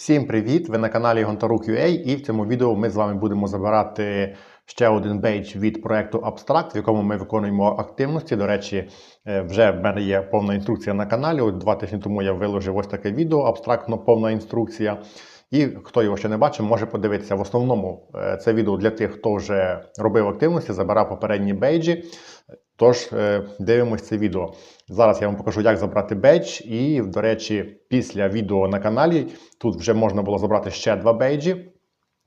Всім привіт! Ви на каналі Гонтарук.ua і в цьому відео ми з вами будемо забирати ще один бейдж від проекту Abstract, в якому ми виконуємо активності. До речі, е, вже в мене є повна інструкція на каналі. От два тижні тому я виложив ось таке відео, абстрактно повна інструкція. І хто його ще не бачив, може подивитися. В основному е, це відео для тих, хто вже робив активності, забирав попередні бейджі. Тож е, дивимось це відео. Зараз я вам покажу, як забрати бейдж. І, до речі, після відео на каналі тут вже можна було забрати ще два бейджі.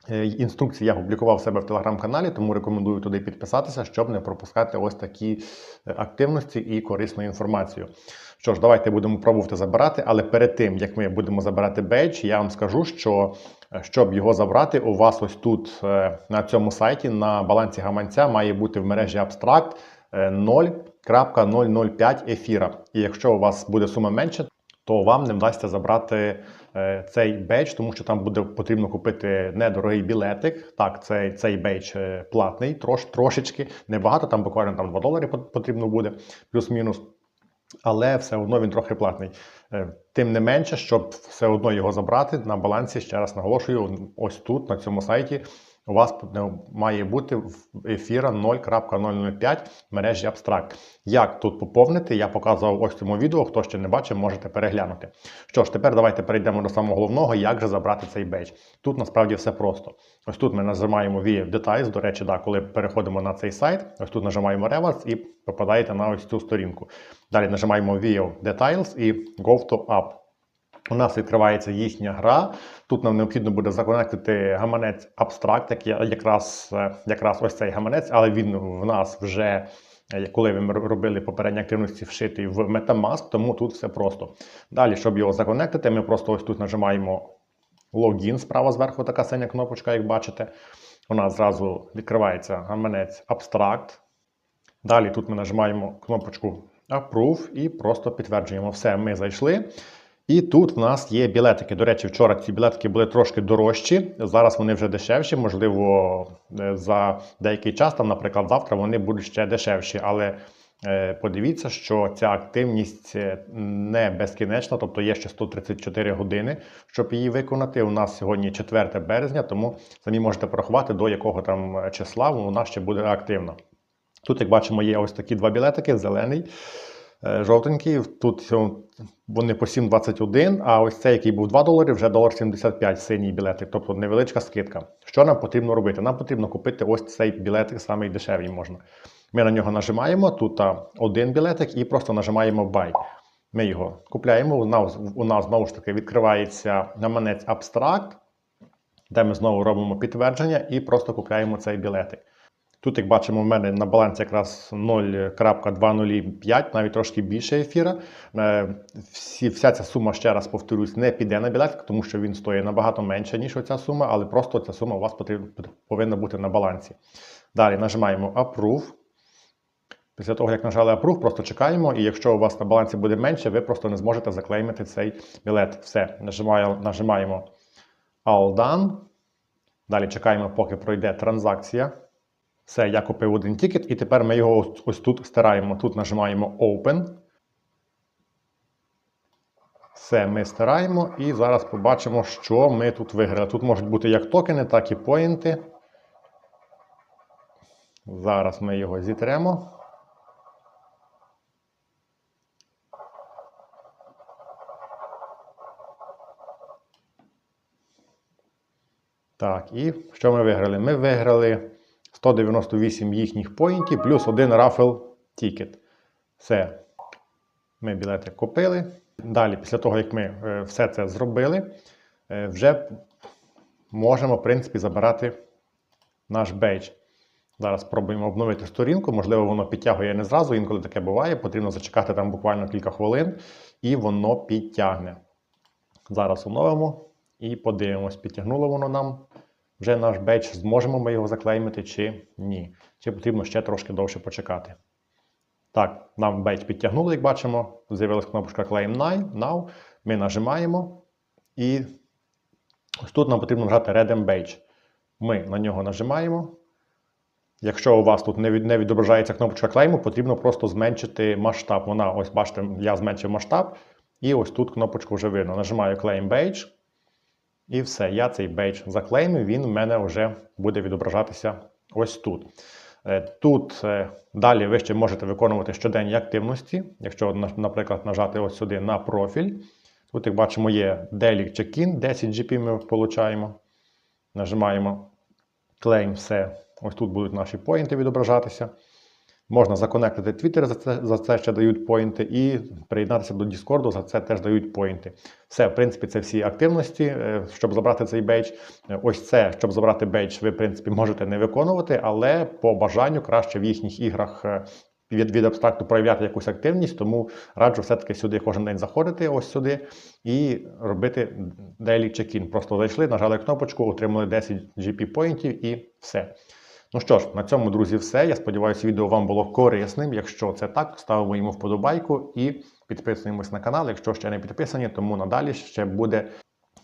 Е, Інструкції я публікував себе в телеграм-каналі, тому рекомендую туди підписатися, щоб не пропускати ось такі е, активності і корисну інформацію. Що ж, давайте будемо пробувати забирати, але перед тим як ми будемо забирати бейдж, я вам скажу, що щоб його забрати, у вас ось тут на цьому сайті на балансі гаманця має бути в мережі е, 0.005 ефіра. І якщо у вас буде сума менше, то вам не вдасться забрати е, цей бейдж, тому що там буде потрібно купити недорогий білетик. Так, цей, цей бейдж е, платний, трош, трошечки, небагато, там буквально там 2 долари потрібно буде, плюс-мінус. Але все одно він трохи платний. Е, Тим не менше, щоб все одно його забрати на балансі, ще раз наголошую, ось тут, на цьому сайті, у вас має бути в ефіра 0.005 в мережі Abstract. Як тут поповнити, я показував ось цьому відео. Хто ще не бачив, можете переглянути. Що ж, тепер давайте перейдемо до самого головного, як же забрати цей бейдж. Тут насправді все просто. Ось тут ми нажимаємо View Details. До речі, да, коли переходимо на цей сайт, ось тут нажимаємо Rewards і попадаєте на ось цю сторінку. Далі нажимаємо View Details і Go to App. У нас відкривається їхня гра. Тут нам необхідно буде законектити гаманець Abstract, як якраз, е, якраз ось цей гаманець, але він в нас вже, е, коли ми робили попередні активності, вшитий в Metamask, тому тут все просто. Далі, щоб його законектити, ми просто ось тут нажимаємо логін справа зверху, така синя кнопочка, як бачите. У нас зразу відкривається гаманець Abstract. Далі тут ми нажимаємо кнопочку Approve і просто підтверджуємо. Все, ми зайшли. І тут в нас є білетики. До речі, вчора ці білетики були трошки дорожчі. Зараз вони вже дешевші. Можливо, е, за деякий час, там, наприклад, завтра вони будуть ще дешевші. Але е, подивіться, що ця активність е, не безкінечна, тобто є ще 134 години, щоб її виконати. У нас сьогодні 4 березня, тому самі можете порахувати, до якого там числа вона ще буде активна. Тут, як бачимо, є ось такі два білетики: зелений, жовтенький. Тут е, вони по 7,21, а ось цей, який був 2 долари, вже 1,75 синій білетик, тобто невеличка скидка. Що нам потрібно робити? Нам потрібно купити ось цей білетик, самий дешевий можна. Ми на нього нажимаємо, тут один білетик і просто нажимаємо Buy. Ми його купляємо. У нас, у нас знову ж таки відкривається гаманець Abstract, де ми знову робимо підтвердження і просто купляємо цей білетик. Тут, як бачимо, в мене на балансі якраз 0.205, навіть трошки більше ефіра. Е, Всі, вся ця сума, ще раз повторюсь, не піде на білетик, тому що він стоїть набагато менше, ніж оця сума, але просто ця сума у вас потрібно, повинна бути на балансі. Далі нажимаємо Approve. Після того, як нажали Approve, просто чекаємо, і якщо у вас на балансі буде менше, ви просто не зможете заклеймити цей білет. Все, нажимаємо, нажимаємо All Done. Далі чекаємо, поки пройде транзакція. Все, я купив один тікет, і тепер ми його ось, ось тут стираємо. Тут нажимаємо Open. Все, ми стираємо, і зараз побачимо, що ми тут виграли. Тут можуть бути як токени, так і поінти. Зараз ми його зітремо. Так, і що ми виграли? Ми виграли 198 їхніх поінтів плюс один рафл тікет. Все. Ми білети купили. Далі, після того, як ми е, все це зробили, е, вже можемо, в принципі, забирати наш бейдж. Зараз спробуємо обновити сторінку. Можливо, воно підтягує не зразу, інколи таке буває. Потрібно зачекати там буквально кілька хвилин, і воно підтягне. Зараз оновимо і подивимось, підтягнуло воно нам вже наш бейдж, зможемо ми його заклеймити чи ні. Чи потрібно ще трошки довше почекати. Так, нам бейдж підтягнули, як бачимо. З'явилася кнопочка Claim Now. Ми нажимаємо. І ось тут нам потрібно нажати Redeem Badge. Ми на нього нажимаємо. Якщо у вас тут не від- не відображається кнопочка клейму, потрібно просто зменшити масштаб. Вона, ось бачите, я зменшив масштаб, і ось тут кнопочку вже видно. Нажимаю Claim Badge. І все, я цей бейдж заклеймив, він в мене вже буде відображатися ось тут. Е, Тут е, далі ви ще можете виконувати щоденні активності. Якщо, наприклад, нажати ось сюди на профіль. Тут, як бачимо, є Daily Check-in, 10 GP ми отримуємо. Нажимаємо Claim, все. Ось тут будуть наші поінти відображатися. Можна законектити Twitter, за це, за це ще дають поінти, і приєднатися до Discord, за це теж дають поінти. Все, в принципі, це всі активності, е, щоб забрати цей бейдж. Е, Ось це, щоб забрати бейдж, ви, в принципі, можете не виконувати, але по бажанню краще в їхніх іграх е, від, від абстракту проявляти якусь активність, тому раджу все-таки сюди кожен день заходити, ось сюди, і робити daily check-in. Просто зайшли, нажали кнопочку, отримали 10 GP поінтів і все. Ну що ж, на цьому, друзі, все. Я сподіваюся, відео вам було корисним. Якщо це так, ставимо йому вподобайку і підписуємось на канал. Якщо ще не підписані, тому надалі ще буде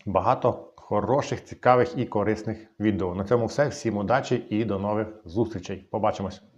багато хороших, цікавих і корисних відео. На цьому все. Всім удачі і до нових зустрічей. Побачимось!